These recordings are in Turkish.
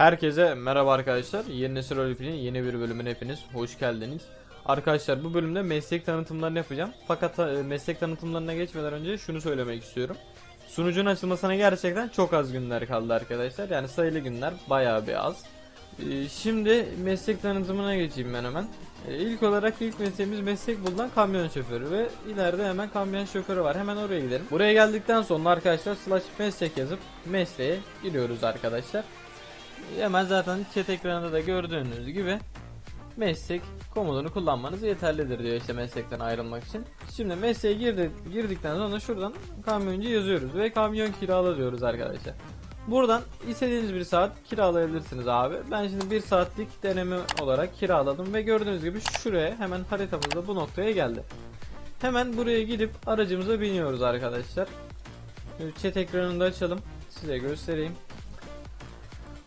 Herkese merhaba arkadaşlar. Yeni Nesil Roleplay'in yeni bir bölümüne hepiniz hoş geldiniz. Arkadaşlar bu bölümde meslek tanıtımlarını yapacağım. Fakat e, meslek tanıtımlarına geçmeden önce şunu söylemek istiyorum. Sunucunun açılmasına gerçekten çok az günler kaldı arkadaşlar. Yani sayılı günler bayağı bir az. E, Şimdi meslek tanıtımına geçeyim ben hemen. E, İlk olarak ilk mesleğimiz meslek bulunan kamyon şoförü ve ileride hemen kamyon şoförü var. Hemen oraya gidelim. Buraya geldikten sonra arkadaşlar slash meslek yazıp mesleğe giriyoruz arkadaşlar. Hemen zaten chat ekranında da gördüğünüz gibi meslek komutunu kullanmanız yeterlidir diyor işte meslekten ayrılmak için. Şimdi mesleğe girdi, girdikten sonra şuradan kamyoncu yazıyoruz ve kamyon kirala diyoruz arkadaşlar. Buradan istediğiniz bir saat kiralayabilirsiniz abi. Ben şimdi bir saatlik deneme olarak kiraladım ve gördüğünüz gibi şuraya hemen haritamızda bu noktaya geldi. Hemen buraya gidip aracımıza biniyoruz arkadaşlar. Chat ekranını da açalım. Size göstereyim.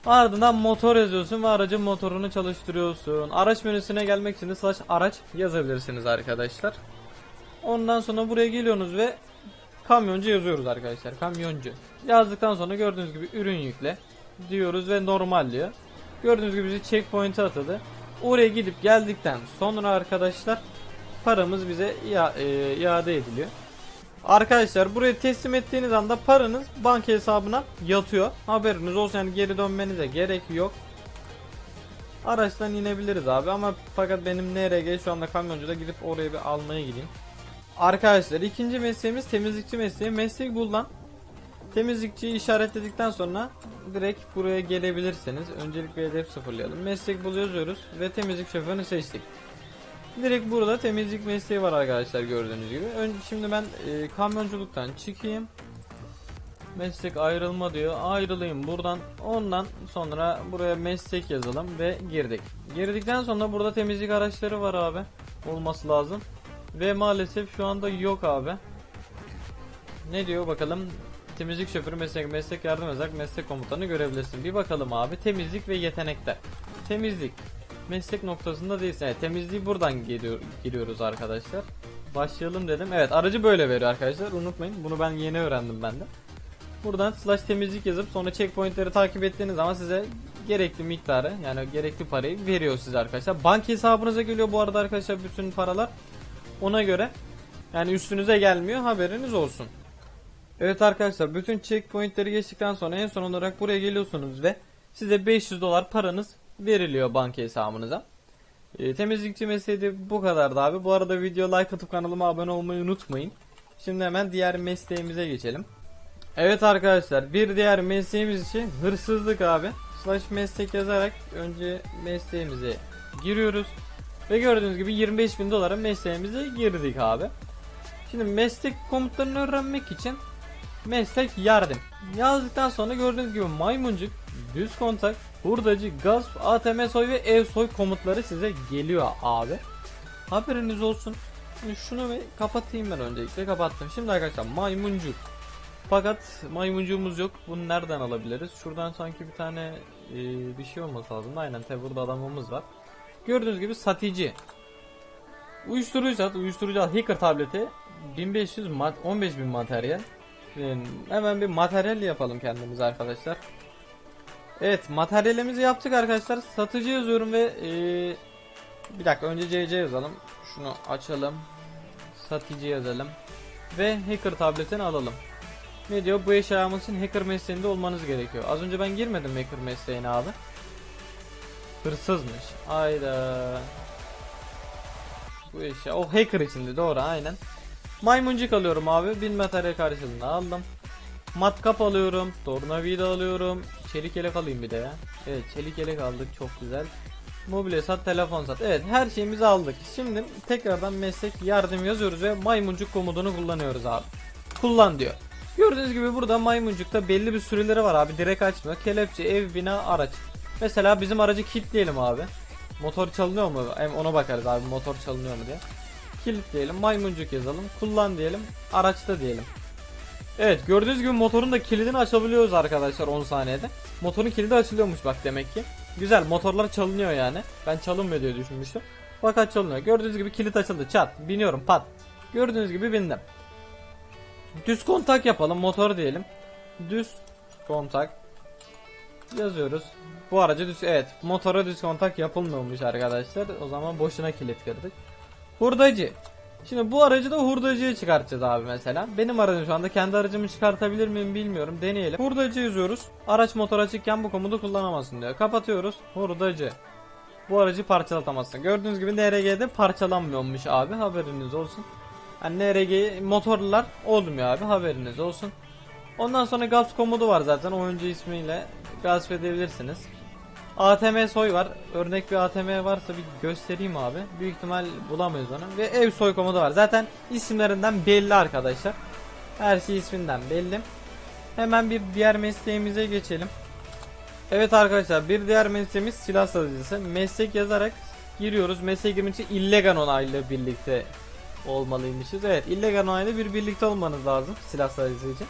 Ardından motor yazıyorsun ve aracın motorunu çalıştırıyorsun. Araç menüsüne gelmek için de slash araç yazabilirsiniz arkadaşlar. Ondan sonra buraya geliyorsunuz ve kamyoncu yazıyoruz arkadaşlar. Kamyoncu. Yazdıktan sonra gördüğünüz gibi ürün yükle diyoruz ve normal diyor. Gördüğünüz gibi bizi checkpoint'e atadı. Oraya gidip geldikten sonra arkadaşlar paramız bize ia- e, iade ediliyor. Arkadaşlar buraya teslim ettiğiniz anda paranız banka hesabına yatıyor. Haberiniz olsun yani geri dönmenize gerek yok. Araçtan inebiliriz abi ama fakat benim NRG şu anda kamyoncuda gidip oraya bir almaya gideyim. Arkadaşlar ikinci mesleğimiz temizlikçi mesleği. Meslek bulunan temizlikçiyi işaretledikten sonra direkt buraya gelebilirsiniz. Öncelikle hedef sıfırlayalım. Meslek bul yazıyoruz ve temizlik şoförünü seçtik. Direkt burada temizlik mesleği var arkadaşlar gördüğünüz gibi. Önce şimdi ben e, kamyonculuktan çıkayım. Meslek ayrılma diyor. Ayrılayım buradan. Ondan sonra buraya meslek yazalım ve girdik. Girdikten sonra burada temizlik araçları var abi. Olması lazım. Ve maalesef şu anda yok abi. Ne diyor bakalım. Temizlik şoförü meslek meslek yardım eder meslek komutanı görebilirsin. Bir bakalım abi temizlik ve yetenekler. Temizlik meslek noktasında değilsin. Evet, temizliği buradan geliyor, giriyoruz arkadaşlar. Başlayalım dedim. Evet aracı böyle veriyor arkadaşlar. Unutmayın. Bunu ben yeni öğrendim ben de. Buradan slash temizlik yazıp sonra checkpointleri takip ettiğiniz zaman size gerekli miktarı yani gerekli parayı veriyor size arkadaşlar. Banka hesabınıza geliyor bu arada arkadaşlar bütün paralar. Ona göre yani üstünüze gelmiyor haberiniz olsun. Evet arkadaşlar bütün checkpointleri geçtikten sonra en son olarak buraya geliyorsunuz ve size 500 dolar paranız veriliyor banka hesabınıza. E, temizlikçi mesleği de bu kadardı abi. Bu arada video like atıp kanalıma abone olmayı unutmayın. Şimdi hemen diğer mesleğimize geçelim. Evet arkadaşlar bir diğer mesleğimiz için hırsızlık abi. Slash meslek yazarak önce mesleğimize giriyoruz. Ve gördüğünüz gibi 25 bin dolara mesleğimize girdik abi. Şimdi meslek komutlarını öğrenmek için meslek yardım. Yazdıktan sonra gördüğünüz gibi maymuncuk, düz kontak, hurdacı, gaz, ATM soy ve ev soy komutları size geliyor abi. Haberiniz olsun. Şimdi şunu bir kapatayım ben öncelikle kapattım. Şimdi arkadaşlar maymuncuk. Fakat maymuncuğumuz yok. Bunu nereden alabiliriz? Şuradan sanki bir tane e, bir şey olması lazım. Aynen tabi burada adamımız var. Gördüğünüz gibi satıcı. Uyuşturucu sat, uyuşturucu al. Hacker tableti 1500 mat 15000 materyal. Ee, hemen bir materyal yapalım kendimize arkadaşlar. Evet materyalimizi yaptık arkadaşlar. Satıcı yazıyorum ve ee, bir dakika önce CC yazalım. Şunu açalım. Satıcı yazalım. Ve hacker tabletini alalım. Ne diyor? Bu eşya almak için hacker mesleğinde olmanız gerekiyor. Az önce ben girmedim hacker mesleğine abi. Hırsızmış. Ayda. Bu eşya. O hacker içinde doğru aynen. Maymuncuk alıyorum abi. Bin materyal karşılığında aldım. Matkap alıyorum. Tornavida alıyorum. Çelik yelek alayım bir de ya. Evet çelik yelek aldık çok güzel. Mobilya sat, telefon sat. Evet her şeyimizi aldık. Şimdi tekrardan meslek yardım yazıyoruz ve maymuncuk komutunu kullanıyoruz abi. Kullan diyor. Gördüğünüz gibi burada maymuncukta belli bir süreleri var abi. Direkt açmıyor. Kelepçe, ev, bina, araç. Mesela bizim aracı kilitleyelim abi. Motor çalınıyor mu? Hem ona bakarız abi motor çalınıyor mu diye. Kilitleyelim, maymuncuk yazalım, kullan diyelim, araçta diyelim. Evet gördüğünüz gibi motorun da kilidini açabiliyoruz arkadaşlar 10 saniyede. Motorun kilidi açılıyormuş bak demek ki. Güzel motorlar çalınıyor yani. Ben çalınmıyor diye düşünmüştüm. Fakat çalınıyor. Gördüğünüz gibi kilit açıldı. Çat. Biniyorum pat. Gördüğünüz gibi bindim. Düz kontak yapalım. Motor diyelim. Düz kontak. Yazıyoruz. Bu araca düz evet motora düz kontak yapılmıyormuş arkadaşlar. O zaman boşuna kilit kırdık. Hurdacı. Şimdi bu aracı da hurdacıya çıkartacağız abi mesela. Benim aracım şu anda kendi aracımı çıkartabilir miyim bilmiyorum. Deneyelim. Hurdacı yazıyoruz. Araç motor açıkken bu komutu kullanamazsın diyor. Kapatıyoruz. Hurdacı. Bu aracı parçalatamazsın. Gördüğünüz gibi NRG'de parçalanmıyormuş abi haberiniz olsun. Yani NRG motorlular olmuyor abi haberiniz olsun. Ondan sonra gasp komodu var zaten oyuncu ismiyle gasp edebilirsiniz. ATM soy var. Örnek bir ATM varsa bir göstereyim abi. Büyük ihtimal bulamayız onu. Ve ev soy komodu var. Zaten isimlerinden belli arkadaşlar. Her şey isminden belli. Hemen bir diğer mesleğimize geçelim. Evet arkadaşlar bir diğer mesleğimiz silah satıcısı. Meslek yazarak giriyoruz. Mesleğe girmek için illegal onayla birlikte olmalıymışız. Evet illegal onayla bir birlikte olmanız lazım silah satıcısı için.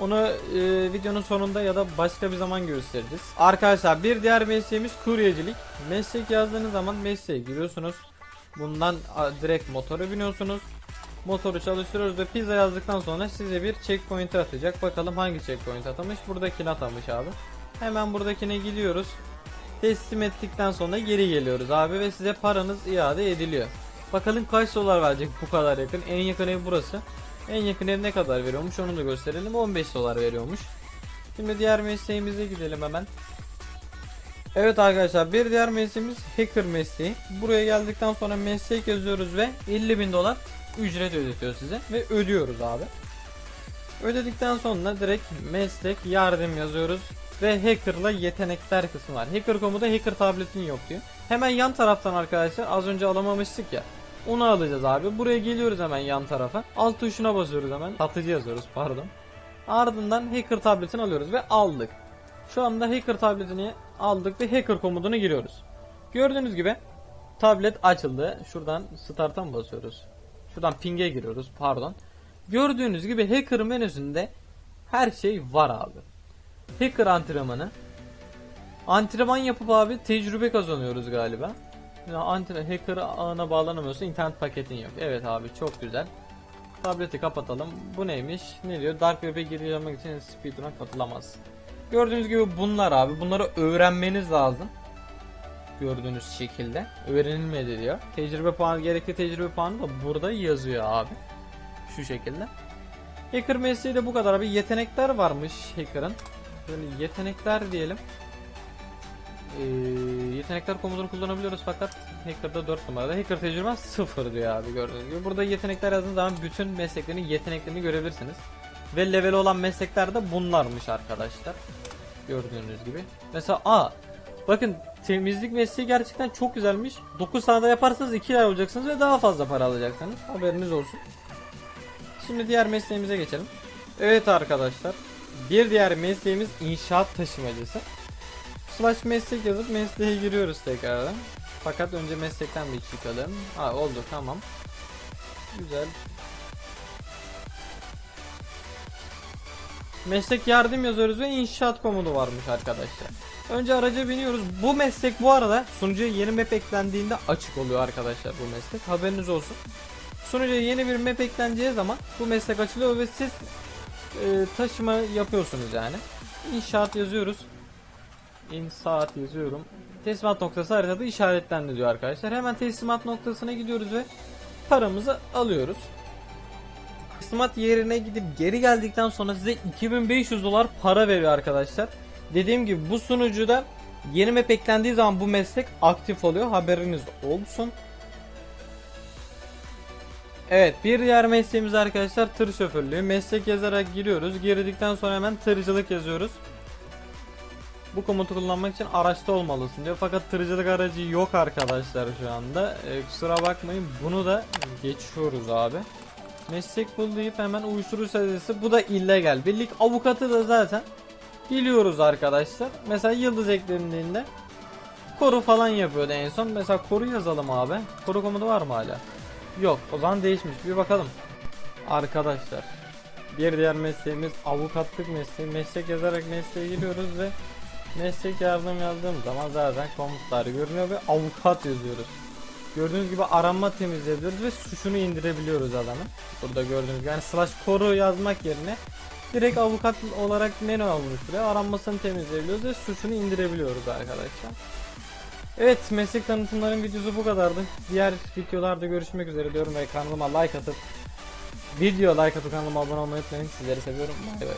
Onu e, videonun sonunda ya da başka bir zaman göstereceğiz. Arkadaşlar bir diğer mesleğimiz kuryecilik. Meslek yazdığınız zaman mesleğe giriyorsunuz. Bundan direkt motora biniyorsunuz. Motoru çalıştırıyoruz ve pizza yazdıktan sonra size bir checkpoint atacak. Bakalım hangi checkpoint atamış. Buradakini atamış abi. Hemen buradakine gidiyoruz. Teslim ettikten sonra geri geliyoruz abi ve size paranız iade ediliyor. Bakalım kaç dolar verecek bu kadar yakın. En yakın ev burası. En yakın ev ne kadar veriyormuş onu da gösterelim. 15 dolar veriyormuş. Şimdi diğer mesleğimize gidelim hemen. Evet arkadaşlar bir diğer mesleğimiz hacker mesleği. Buraya geldikten sonra meslek yazıyoruz ve 50 bin dolar ücret ödetiyor size ve ödüyoruz abi. Ödedikten sonra direkt meslek yardım yazıyoruz ve hacker'la yetenekler kısmı var. Hacker komuda hacker tabletin yok diyor. Hemen yan taraftan arkadaşlar az önce alamamıştık ya. Onu alacağız abi. Buraya geliyoruz hemen yan tarafa. Alt tuşuna basıyoruz hemen. Satıcı yazıyoruz pardon. Ardından hacker tabletini alıyoruz ve aldık. Şu anda hacker tabletini aldık ve hacker komutuna giriyoruz. Gördüğünüz gibi tablet açıldı. Şuradan start'a mı basıyoruz? Şuradan ping'e giriyoruz pardon. Gördüğünüz gibi hacker menüsünde her şey var abi. Hacker antrenmanı. Antrenman yapıp abi tecrübe kazanıyoruz galiba. Anti hacker ağına bağlanamıyorsa internet paketin yok. Evet abi çok güzel. Tableti kapatalım. Bu neymiş? Ne diyor? Dark Web'e giriş yapmak için speedrun katılamaz. Gördüğünüz gibi bunlar abi. Bunları öğrenmeniz lazım. Gördüğünüz şekilde. Öğrenilmedi diyor. Tecrübe puanı, gerekli tecrübe puanı da burada yazıyor abi. Şu şekilde. Hacker mesleği de bu kadar abi. Yetenekler varmış hacker'ın. Böyle yetenekler diyelim. Ee, yetenekler komutunu kullanabiliyoruz fakat Hacker'da 4 numarada. Hacker tecrüben 0 diyor abi gördüğünüz gibi. Burada yetenekler yazdığınız zaman bütün mesleklerin yeteneklerini görebilirsiniz. Ve level olan meslekler de bunlarmış arkadaşlar. Gördüğünüz gibi. Mesela A. Bakın temizlik mesleği gerçekten çok güzelmiş. 9 saniyede yaparsanız 2 ay olacaksınız ve daha fazla para alacaksınız. Haberiniz olsun. Şimdi diğer mesleğimize geçelim. Evet arkadaşlar. Bir diğer mesleğimiz inşaat taşımacısı. Slash meslek yazıp mesleğe giriyoruz tekrardan. Fakat önce meslekten bir çıkalım. Ha oldu tamam. Güzel. Meslek yardım yazıyoruz ve inşaat komutu varmış arkadaşlar. Önce araca biniyoruz. Bu meslek bu arada sunucuya yeni map eklendiğinde açık oluyor arkadaşlar bu meslek. Haberiniz olsun. Sunucuya yeni bir map ekleneceği zaman bu meslek açılıyor ve siz e, taşıma yapıyorsunuz yani. İnşaat yazıyoruz. İnsaat yazıyorum. Teslimat noktası haritada işaretlendi diyor arkadaşlar. Hemen teslimat noktasına gidiyoruz ve paramızı alıyoruz. Teslimat yerine gidip geri geldikten sonra size 2500 dolar para veriyor arkadaşlar. Dediğim gibi bu sunucuda yeni map eklendiği zaman bu meslek aktif oluyor. Haberiniz olsun. Evet bir diğer mesleğimiz arkadaşlar tır şoförlüğü. Meslek yazarak giriyoruz. Girdikten sonra hemen tırcılık yazıyoruz. Bu komutu kullanmak için araçta olmalısın diyor. Fakat tırcılık aracı yok arkadaşlar şu anda. Ee, kusura bakmayın bunu da geçiyoruz abi. Meslek bul deyip hemen uyuşturucu sezesi. Bu da illegal. Birlik avukatı da zaten biliyoruz arkadaşlar. Mesela yıldız eklendiğinde koru falan yapıyordu en son. Mesela koru yazalım abi. Koru komutu var mı hala? Yok. O zaman değişmiş. Bir bakalım. Arkadaşlar. Bir diğer mesleğimiz avukatlık mesleği. Meslek yazarak mesleğe giriyoruz ve meslek yardım yazdığım zaman zaten komutlar görünüyor ve avukat yazıyoruz. gördüğünüz gibi aranma temizleyebiliyoruz ve suçunu indirebiliyoruz adamın. Burada gördüğünüz gibi yani slash koru yazmak yerine direkt avukat olarak menü buraya aranmasını temizleyebiliyoruz ve suçunu indirebiliyoruz arkadaşlar. Evet meslek tanıtımların videosu bu kadardı. Diğer videolarda görüşmek üzere diyorum ve kanalıma like atıp video like atıp kanalıma abone olmayı unutmayın. Sizleri seviyorum. Bay bay.